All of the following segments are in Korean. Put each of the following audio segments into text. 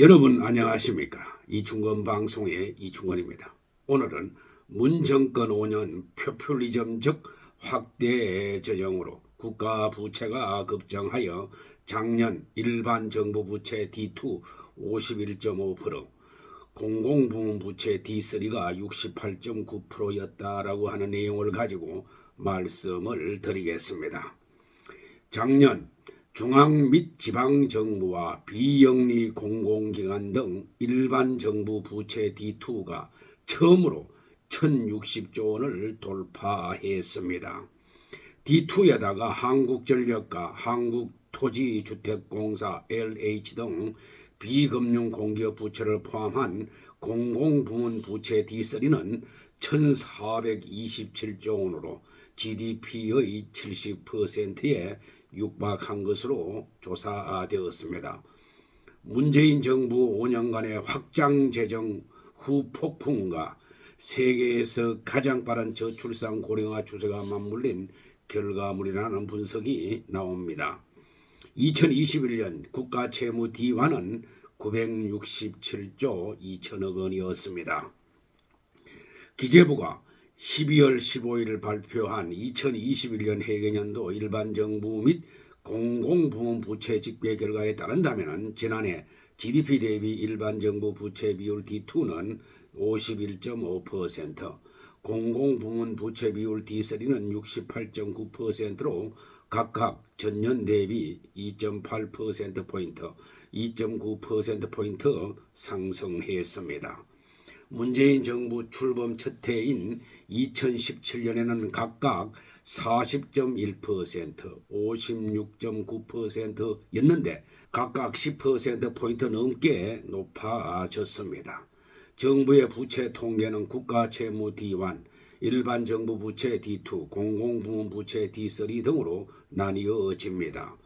여러분 안녕하십니까? 이충건 방송의 이충건입니다. 오늘은 문정권 5년 표퓰리즘적 확대 재정으로 국가 부채가 급증하여 작년 일반 정부 부채 D2 51.5%, 공공부문 부채 D3가 68.9%였다라고 하는 내용을 가지고 말씀을 드리겠습니다. 작년 중앙 및 지방 정부와 비영리 공공기관 등 일반 정부 부채 D2가 처음으로 1060조 원을 돌파했습니다. D2에다가 한국전력과 한국토지주택공사 LH 등 비금융 공기업 부채를 포함한 공공부문 부채 D3는 1427조 원으로 GDP의 70%에 육박한 것으로 조사되었습니다. 문재인 정부 5년간의 확장 재정 후 폭풍과 세계에서 가장 빠른 저출산 고령화 추세가 맞물린 결과물이라는 분석이 나옵니다. 2021년 국가 채무 D환은 967조 2천억 원이었습니다. 기재부가 12월 15일 발표한 2021년 회계년도 일반 정부 및 공공부문 부채 집계 결과에 따른다면 지난해 GDP 대비 일반 정부 부채 비율 D2는 51.5%, 공공부문 부채 비율 D3는 68.9%로 각각 전년 대비 2.8%포인트, 2.9%포인트 상승했습니다. 문재인 정부 출범 첫 해인 2017년에는 각각 40.1%, 56.9%였는데 각각 10%포인트 넘게 높아졌습니다. 정부의 부채 통계는 국가 채무 D1, 일반 정부 부채 D2, 공공부문 부채 D3 등으로 나뉘어집니다.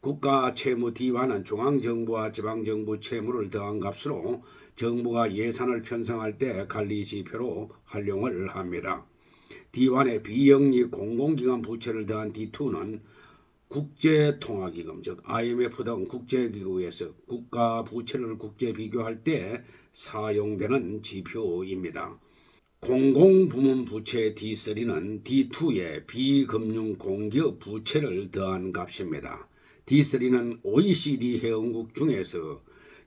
국가 채무 D와는 중앙정부와 지방정부 채무를 더한 값으로 정부가 예산을 편성할 때 관리 지표로 활용을 합니다. D1의 비영리 공공기관 부채를 더한 D2는 국제통화기금 즉 IMF 등 국제기구에서 국가 부채를 국제 비교할 때 사용되는 지표입니다. 공공부문 부채 D3는 D2의 비금융 공기업 부채를 더한 값입니다. D3는 OECD 회원국 중에서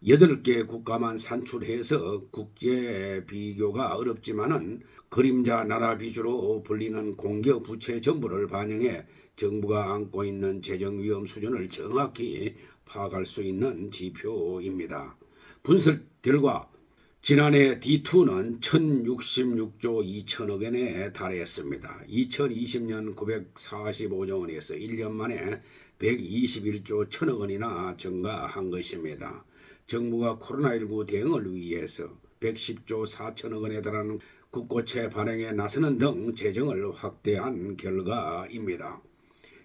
8개 국가만 산출해서 국제 비교가 어렵지만은 그림자 나라 비주로 불리는 공기업 부채 전부를 반영해 정부가 안고 있는 재정 위험 수준을 정확히 파악할 수 있는 지표입니다. 분석 결과 지난해 D2는 1066조 2천억 원에 달했습니다. 2020년 945조 원에서 1년 만에 121조 1천억 원이나 증가한 것입니다. 정부가 코로나19 대응을 위해서 110조 4천억 원에 달하는 국고채 발행에 나서는 등 재정을 확대한 결과입니다.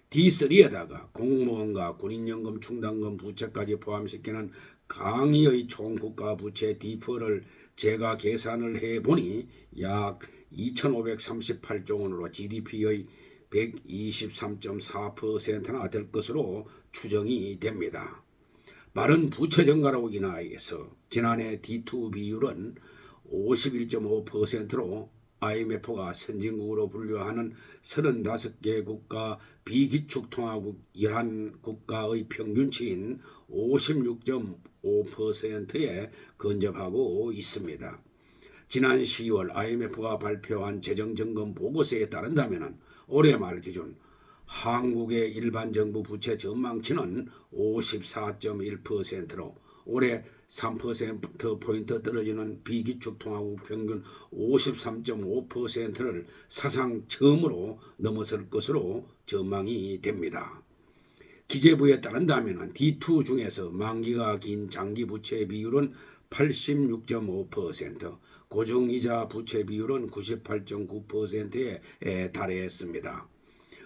D3에다가 공무원과 군인연금 충당금 부채까지 포함시키는 강의의 총국가 부채 D4를 제가 계산을 해보니 약 2,538조 원으로 GDP의 123.4%나 될 것으로 추정이 됩니다. 빠른 부채 증가로 인하여서 지난해 D2 비율은 51.5%로 IMF가 선진국으로 분류하는 35개 국가 비기축통화국 11국가의 평균치인 56.5%에 근접하고 있습니다. 지난 10월 IMF가 발표한 재정점검 보고서에 따른다면 올해 말 기준 한국의 일반 정부 부채 전망치는 54.1%로 올해 3%포인트 떨어지는 비기축 통화국 평균 53.5%를 사상 처음으로 넘어설 것으로 전망이 됩니다. 기재부에 따른다면 D2 중에서 만기가 긴 장기 부채 비율은 86.5%, 고정이자 부채 비율은 98.9%에 달했습니다.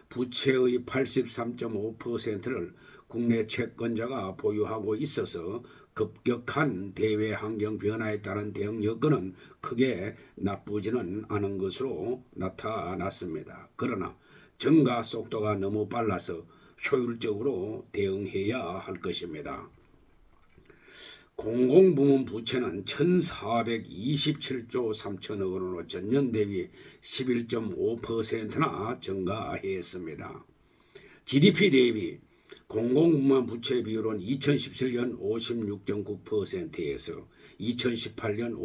부채의 83.5%를 국내 채권자가 보유하고 있어서 급격한 대외 환경 변화에 따른 대응 여건은 크게 나쁘지는 않은 것으로 나타났습니다. 그러나 증가 속도가 너무 빨라서 효율적으로 대응해야 할 것입니다. 공공부문 부채는 1,427조 3천억 원으로 전년 대비 11.5%나 증가했습니다. GDP 대비 공공부문 부채 비율은 2017년 56.9%에서 2018년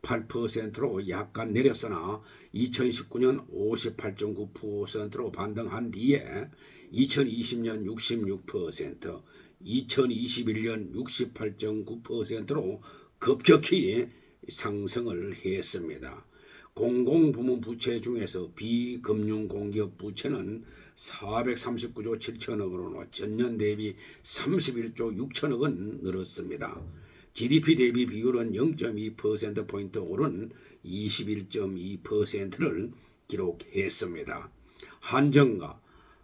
56.8%로 약간 내렸으나 2019년 58.9%로 반등한 뒤에 2020년 66%, 2021년 68.9%로 급격히 상승을 했습니다. 공공부문 부채 중에서 비금융공기업 부채는 439조 7천억 원으로 전년 대비 31조 6천억 원 늘었습니다. GDP 대비 비율은 0.2%포인트 오른 21.2%를 기록했습니다. 한정가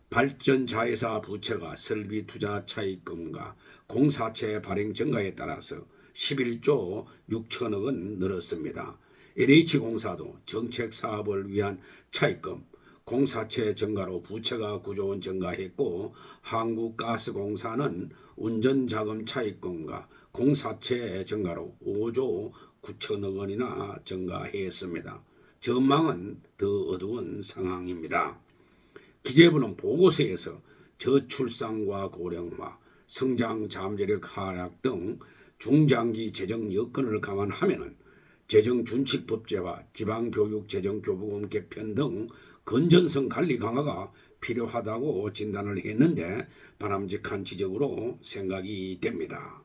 발전 자회사 부채가 설비 투자 차입금과 공사채 발행 증가에 따라서 11조 6천억 원 늘었습니다. LH공사도 정책 사업을 위한 차입금, 공사채 증가로 부채가 9조 원 증가했고 한국가스공사는 운전자금 차입금과 공사채 증가로 5조 9천억 원이나 증가했습니다. 전망은 더 어두운 상황입니다. 기재부는 보고서에서 저출산과 고령화, 성장 잠재력 하락 등 중장기 재정 여건을 감안하면은 재정 준칙 법제와 지방교육 재정 교부금 개편 등 건전성 관리 강화가 필요하다고 진단을 했는데 바람직한 지적으로 생각이 됩니다.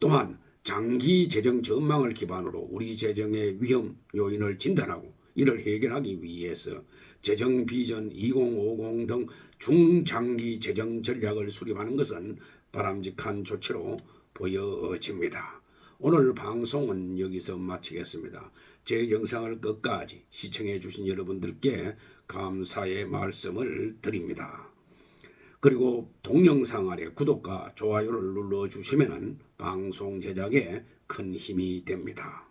또한 장기 재정 전망을 기반으로 우리 재정의 위험 요인을 진단하고 이를 해결하기 위해서 재정 비전 2050 등 중장기 재정 전략을 수립하는 것은 바람직한 조치로 보여집니다. 오늘 방송은 여기서 마치겠습니다. 제 영상을 끝까지 시청해 주신 여러분들께 감사의 말씀을 드립니다. 그리고 동영상 아래 구독과 좋아요를 눌러 주시면 방송 제작에 큰 힘이 됩니다.